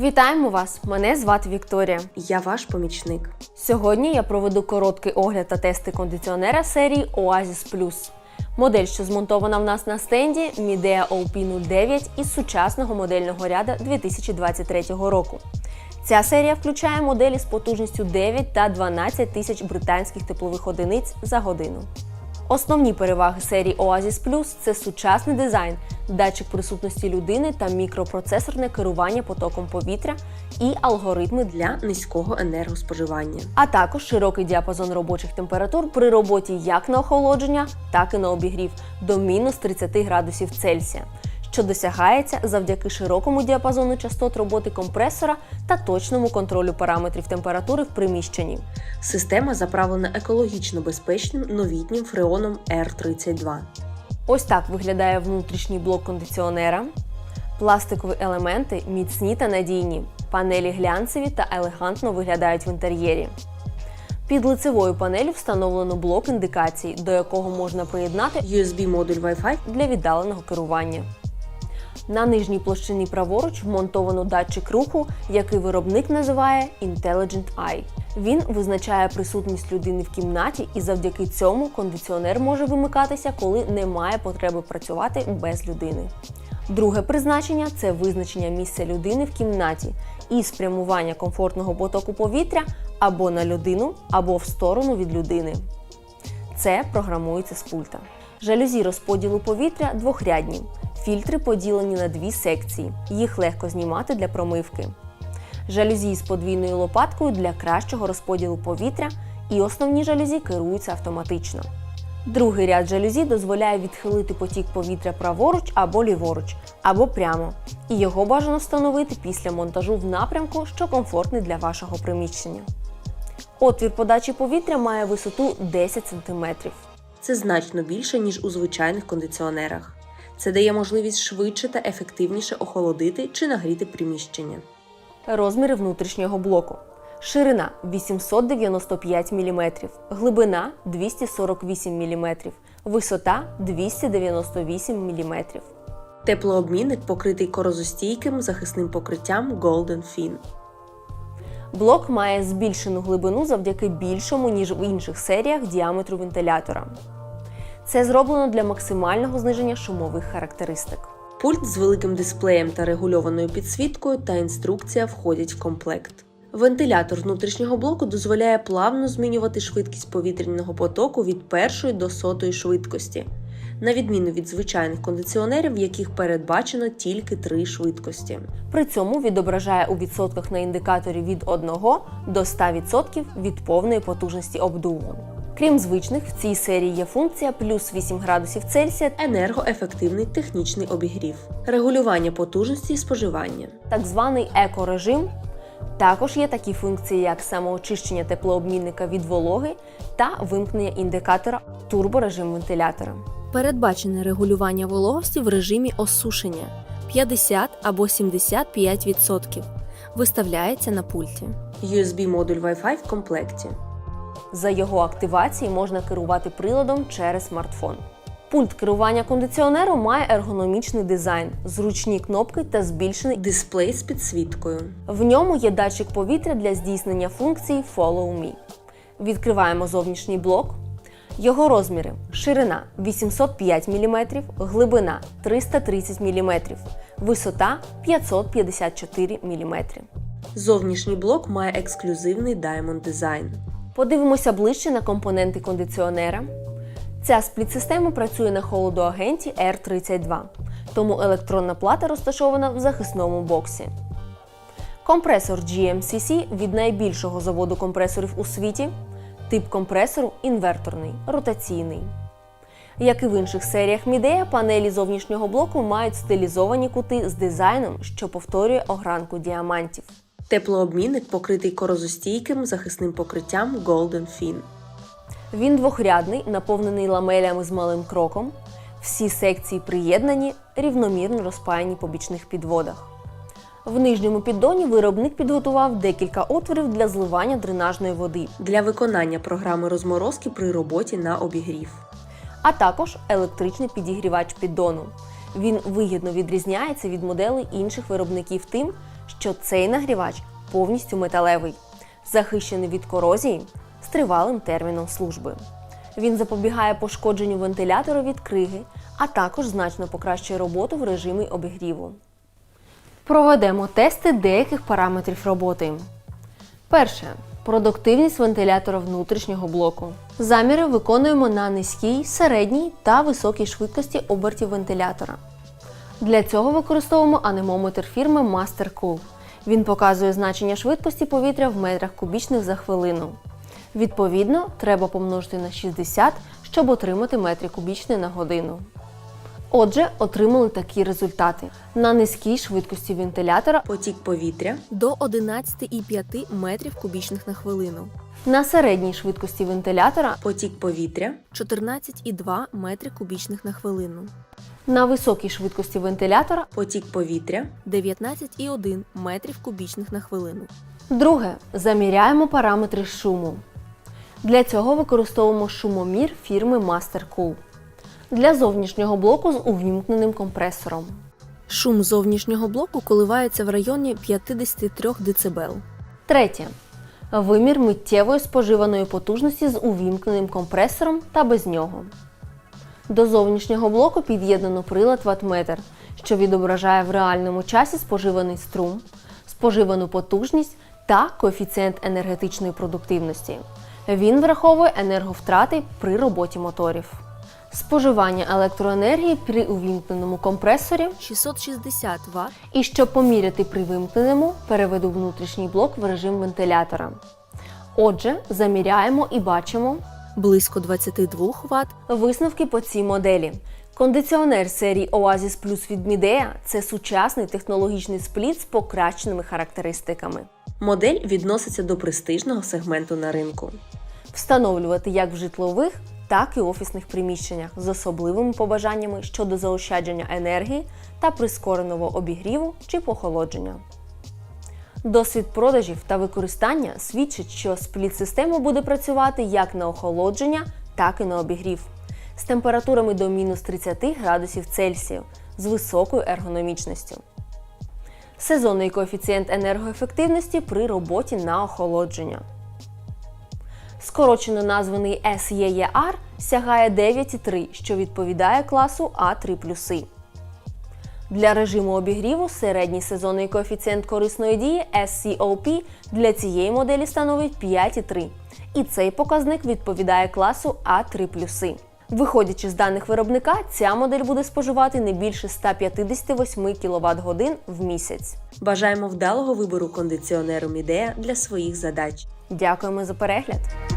Вітаємо вас! Мене звати Вікторія. Я ваш помічник. Сьогодні я проведу короткий огляд та тести кондиціонера серії Oasis Plus. Модель, що змонтована в нас на стенді Midea OP09 із сучасного модельного ряду 2023 року. Ця серія включає моделі з потужністю 9 та 12 тисяч британських теплових одиниць за годину. Основні переваги серії Oasis Plus – це сучасний дизайн, датчик присутності людини та мікропроцесорне керування потоком повітря і алгоритми для низького енергоспоживання. а також широкий діапазон робочих температур при роботі як на охолодження, так і на обігрів до мінус 30 градусів Цельсія, що досягається завдяки широкому діапазону частот роботи компресора та точному контролю параметрів температури в приміщенні. Система заправлена екологічно безпечним новітнім фреоном R32. Ось так виглядає внутрішній блок кондиціонера. Пластикові елементи міцні та надійні, панелі глянцеві та елегантно виглядають в інтер'єрі. Під лицевою панелю встановлено блок індикацій, до якого можна приєднати USB-модуль Wi-Fi для віддаленого керування. На нижній площині праворуч вмонтовано датчик руху, який виробник називає Intelligent Eye. Він визначає присутність людини в кімнаті, і завдяки цьому кондиціонер може вимикатися, коли немає потреби працювати без людини. Друге призначення це визначення місця людини в кімнаті і спрямування комфортного потоку повітря або на людину, або в сторону від людини. Це програмується з пульта. Жалюзі розподілу повітря двохрядні. Фільтри поділені на дві секції. Їх легко знімати для промивки. Жалюзі з подвійною лопаткою для кращого розподілу повітря, і основні жалюзі керуються автоматично. Другий ряд жалюзі дозволяє відхилити потік повітря праворуч або ліворуч, або прямо, і його бажано встановити після монтажу в напрямку, що комфортний для вашого приміщення. Отвір подачі повітря має висоту 10 см. це значно більше, ніж у звичайних кондиціонерах. Це дає можливість швидше та ефективніше охолодити чи нагріти приміщення. Розміри внутрішнього блоку. Ширина 895 мм, глибина 248 мм, висота 298 мм. Теплообмінник покритий корозостійким захисним покриттям Golden Fin. Блок має збільшену глибину завдяки більшому, ніж в інших серіях діаметру вентилятора. Це зроблено для максимального зниження шумових характеристик. Пульт з великим дисплеєм та регульованою підсвіткою та інструкція входять в комплект. Вентилятор внутрішнього блоку дозволяє плавно змінювати швидкість повітряного потоку від першої до сотої швидкості, на відміну від звичайних кондиціонерів, в яких передбачено тільки три швидкості. При цьому відображає у відсотках на індикаторі від 1 до 100% від повної потужності обдуву. Крім звичних, в цій серії є функція плюс 8 градусів Цельсія, Енергоефективний технічний обігрів, регулювання потужності і споживання. так званий екорежим. Також є такі функції, як самоочищення теплообмінника від вологи та вимкнення індикатора турборежим вентилятора. Передбачене регулювання вологості в режимі осушення 50 або 75%. Виставляється на пульті. USB-модуль Wi-Fi в комплекті. За його активації можна керувати приладом через смартфон. Пульт керування кондиціонером має ергономічний дизайн, зручні кнопки та збільшений Дисплей з підсвіткою. В ньому є датчик повітря для здійснення функції Follow Me. Відкриваємо зовнішній блок. Його розміри: ширина 805 мм, глибина 330 мм, висота 554 мм. Зовнішній блок має ексклюзивний Diamond дизайн. Подивимося ближче на компоненти кондиціонера. Ця спліт-система працює на холодоагенті R32, тому електронна плата розташована в захисному боксі. Компресор GMCC від найбільшого заводу компресорів у світі. Тип компресору інверторний, ротаційний. Як і в інших серіях Midea, панелі зовнішнього блоку мають стилізовані кути з дизайном, що повторює огранку діамантів. Теплообмінник покритий корозостійким захисним покриттям Golden Fin. Він двохрядний, наповнений ламелями з малим кроком. Всі секції приєднані, рівномірно розпаяні по бічних підводах. В нижньому піддоні виробник підготував декілька отворів для зливання дренажної води, Для виконання програми розморозки при роботі на обігрів. а також електричний підігрівач піддону. Він вигідно відрізняється від моделей інших виробників тим, що цей нагрівач повністю металевий, захищений від корозії з тривалим терміном служби. Він запобігає пошкодженню вентилятора від криги, а також значно покращує роботу в режимі обігріву. Проведемо тести деяких параметрів роботи. Перше. Продуктивність вентилятора внутрішнього блоку. Заміри виконуємо на низькій, середній та високій швидкості обертів вентилятора. Для цього використовуємо анемометр фірми MasterCool. Він показує значення швидкості повітря в метрах кубічних за хвилину. Відповідно, треба помножити на 60, щоб отримати метри кубічні на годину. Отже, отримали такі результати. На низькій швидкості вентилятора Потік повітря до 11,5 метрів кубічних на хвилину. На середній швидкості вентилятора потік повітря 14,2 метри кубічних на хвилину. На високій швидкості вентилятора потік повітря 19,1 метрів кубічних на хвилину. Друге. Заміряємо параметри шуму. Для цього використовуємо шумомір фірми MasterCool. Для зовнішнього блоку з увімкненим компресором. Шум зовнішнього блоку коливається в районі 53 дБ. Третє. Вимір миттєвої споживаної потужності з увімкненим компресором та без нього. До зовнішнього блоку під'єднано прилад ваттметр, що відображає в реальному часі споживаний струм, споживану потужність та коефіцієнт енергетичної продуктивності. Він враховує енерговтрати при роботі моторів. Споживання електроенергії при увімкненому компресорі 660 Вт. І щоб поміряти при вимкненому, переведу внутрішній блок в режим вентилятора. Отже, заміряємо і бачимо близько 22 Вт висновки по цій моделі. Кондиціонер серії Oasis Plus від Midea – це сучасний технологічний спліт з покращеними характеристиками. модель відноситься до престижного сегменту на ринку. Встановлювати як в житлових, так і офісних приміщеннях з особливими побажаннями щодо заощадження енергії та прискореного обігріву чи похолодження. Досвід продажів та використання свідчить, що спліт-система буде працювати як на охолодження, так і на обігрів з температурами до мінус 30 градусів Цельсію з високою ергономічністю. Сезонний коефіцієнт енергоефективності при роботі на охолодження. Скорочено названий SEER сягає 9,3, що відповідає класу А3+. Для режиму обігріву середній сезонний коефіцієнт корисної дії SCOP для цієї моделі становить 5,3. І цей показник відповідає класу А3+. Виходячи з даних виробника, ця модель буде споживати не більше 158 кВт годин в місяць. Бажаємо вдалого вибору кондиціонеру Midea для своїх задач. Дякуємо за перегляд!